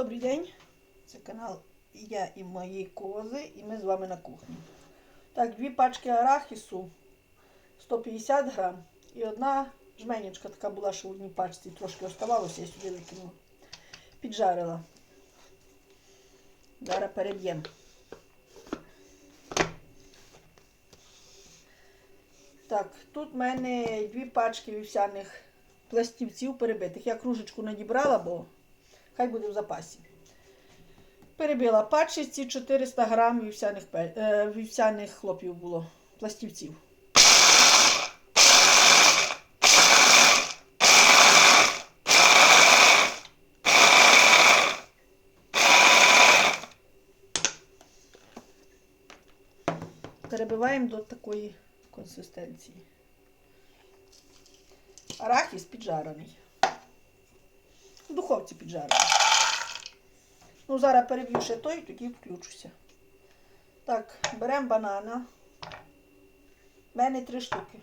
Добрий день. Це канал Я і мої кози, і ми з вами на кухні. Так, дві пачки арахісу 150 грам. І одна жменечка така була, що в одній пачці трошки оставалося, я сюди викинула. Піджарила. Зараз переб'ємо. Так, тут в мене дві пачки вівсяних пластівців перебитих. Я кружечку надібрала, бо хай буде в запасі. Перебила пачці 400 грам вівсяних, е, вівсяних хлопів було, пластівців. Перебиваємо до такої консистенції. Арахіс піджарений. В духовці піджарений. Ну, зараз переб'ю ще той, тоді включуся. Так, беремо банана. У мене три штуки.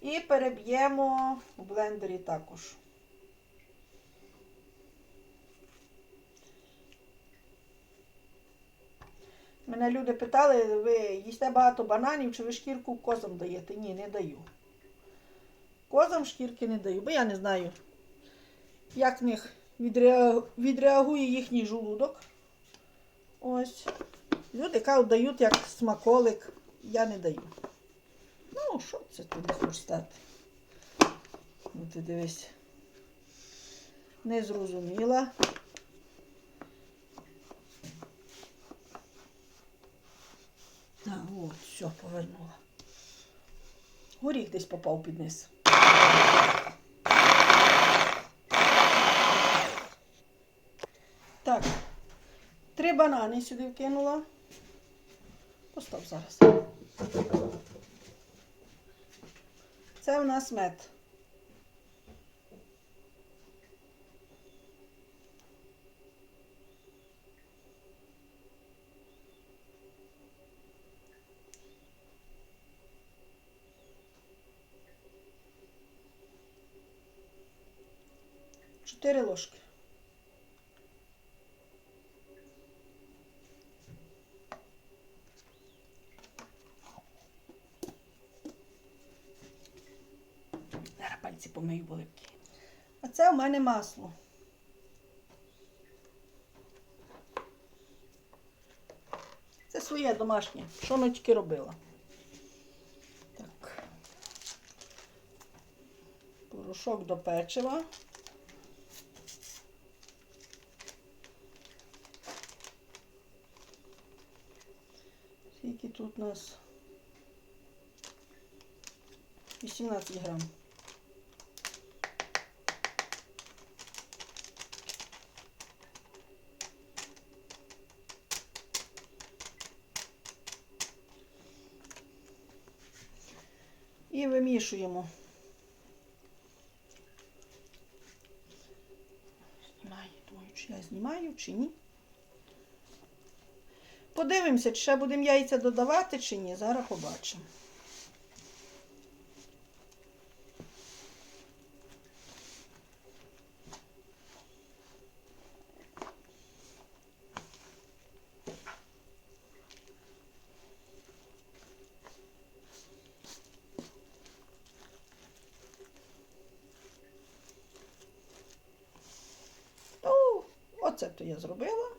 І переб'ємо в блендері також. Мене люди питали, ви їсте багато бананів, чи ви шкірку козам даєте? Ні, не даю. Козам шкірки не даю, бо я не знаю, як в них відреагує їхній жолудок. Ось. Люди кажуть, дають як смаколик, я не даю. Ну, що це не хочеш стати? Ну, ти дивись. Не зрозуміла. Так, от, все, повернула. Горіх десь попав під низ. Так, три банани сюди вкинула. Постав зараз. Це у нас мед. Чотири ложки. Зараз пальці помию великі. А це у мене масло. Це своє домашнє, що ми тільки робила. Так. Порошок до печива. Скільки тут у нас? 18 грам. І вимішуємо. Знімаю, думаю, чи я знімаю, чи ні. Подивимося, чи ще будемо яйця додавати, чи ні. Зараз побачимо. Оце то я зробила.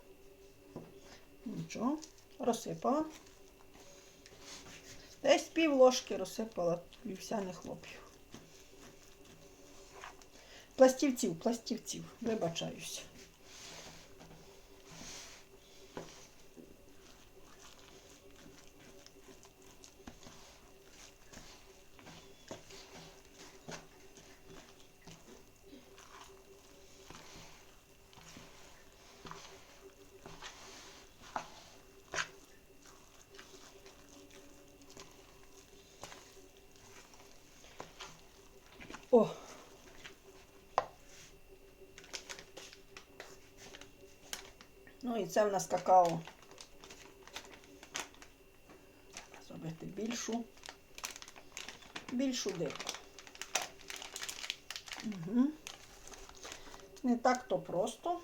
Нічого, розсипала. Десь пів ложки розсипала вівсяних хлопів. Пластівців, пластівців, вибачаюся. О! Ну і це в нас какао. зробити більшу, більшу дирку. Угу. Не так то просто.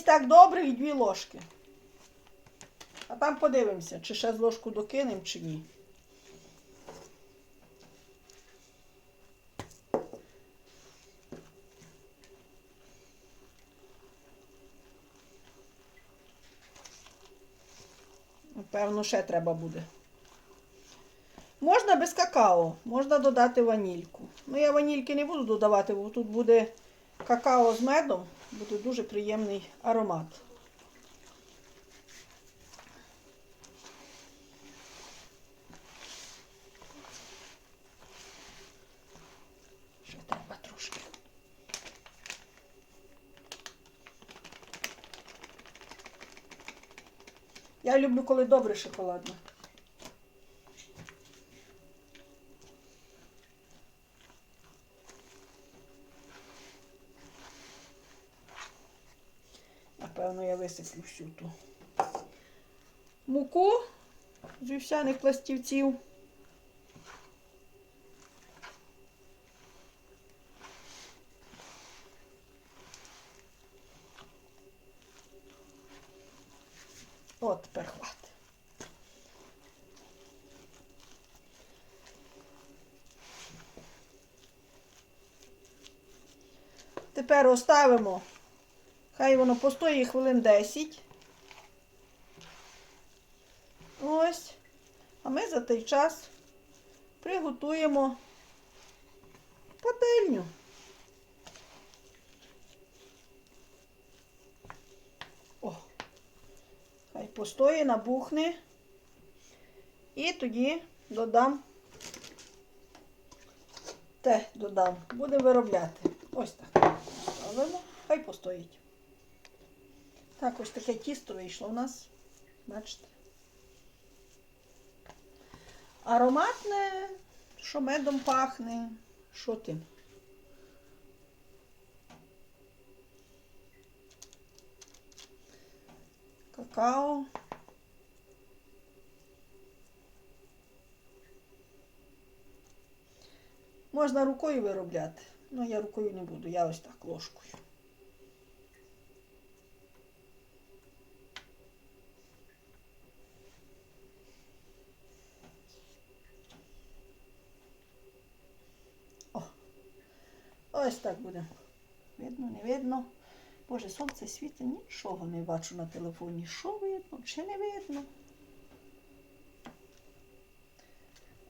Десь так добре і дві ложки. А там подивимося, чи ще з ложку докинемо, чи ні. Певно, ще треба буде. Можна без какао, можна додати ванільку. Ну, я ванільки не буду додавати, бо тут буде какао з медом, буде дуже приємний аромат. Ще треба трошки. Я люблю, коли добре шоколадно. Напевно, я висиплю всю ту муку з вівсяних пластівців. От тепер. Тепер оставимо. Хай воно постоїть хвилин 10. Ось. А ми за той час приготуємо пательню. О, хай постоїть, набухне. І тоді додам те додам. Будемо виробляти. Ось так. Ставимо, хай постоїть. Так, ось таке тісто вийшло у нас. Бачите? Ароматне, що медом пахне, що тим. Какао. Можна рукою виробляти. Ну, я рукою не буду, я ось так ложкою. Ось так буде. Видно, не видно. Боже, сонце світить, нічого не бачу на телефоні. Що видно, чи не видно?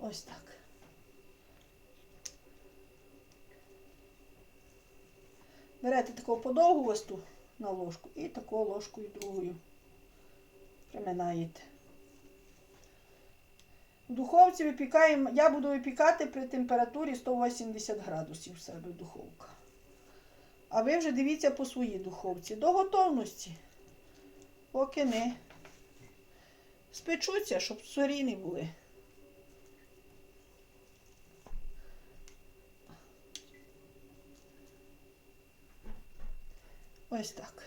Ось так. Берете таку подовгувасту на ложку і таку ложкою другою приминаєте. Духовці випікаємо, я буду випікати при температурі 180 градусів в себе духовка. А ви вже дивіться по своїй духовці. До готовності. Поки не спечуться, щоб сорі не були. Ось так.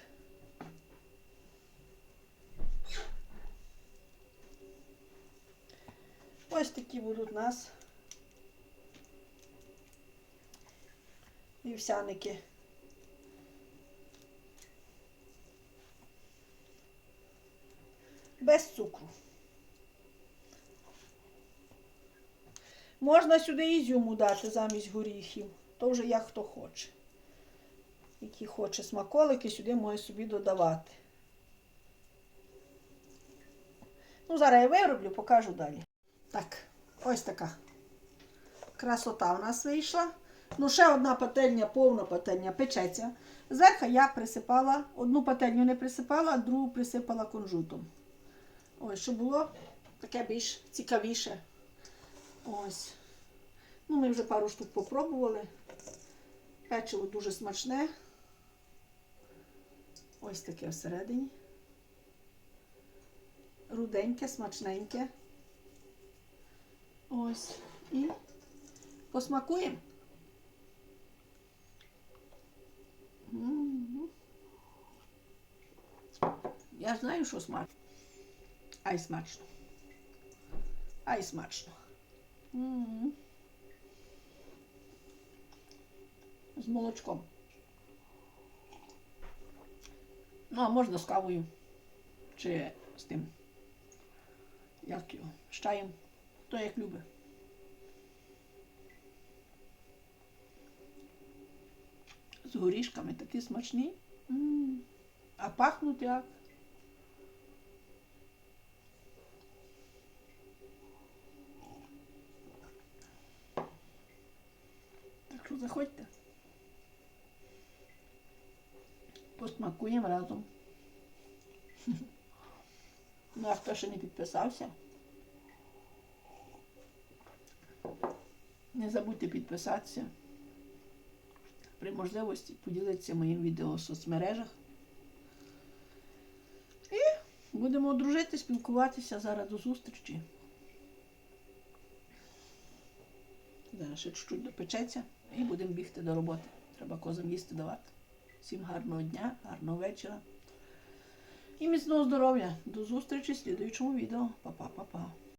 Ось такі будуть у нас вівсяники. Без цукру. Можна сюди ізюму дати замість горіхів. То вже як хто хоче. Які хоче смаколики, сюди може собі додавати. Ну, зараз я вироблю, покажу далі. Так, ось така красота у нас вийшла. Ну, ще одна пательня, повна пательня печеться. Зверху я присипала, одну пательню не присипала, а другу присипала кунжутом. Ось, щоб було таке більш цікавіше. Ось. Ну, ми вже пару штук попробували. Печиво дуже смачне. Ось таке всередині. Руденьке, смачненьке. Ось. І посмакуємо. Я знаю, що смачно. Ай смачно. Ай смачно. З молочком. Ну, а можна з кавою. Чи з тим. Як його? З чаєм. Хто як любить. З горішками такі смачні. М. А пахнуть як. Так що заходьте. Посмакуємо разом. Ну, а хто ще не підписався, не забудьте підписатися. При можливості поділитися моїм відео в соцмережах. І будемо дружити, спілкуватися зараз до зустрічі. Зараз ще чуть-чуть допечеться і будемо бігти до роботи. Треба козам їсти давати. Всім гарного дня, гарного вечора. І міцного здоров'я. До зустрічі в слідуючому відео. Па-па-па-па.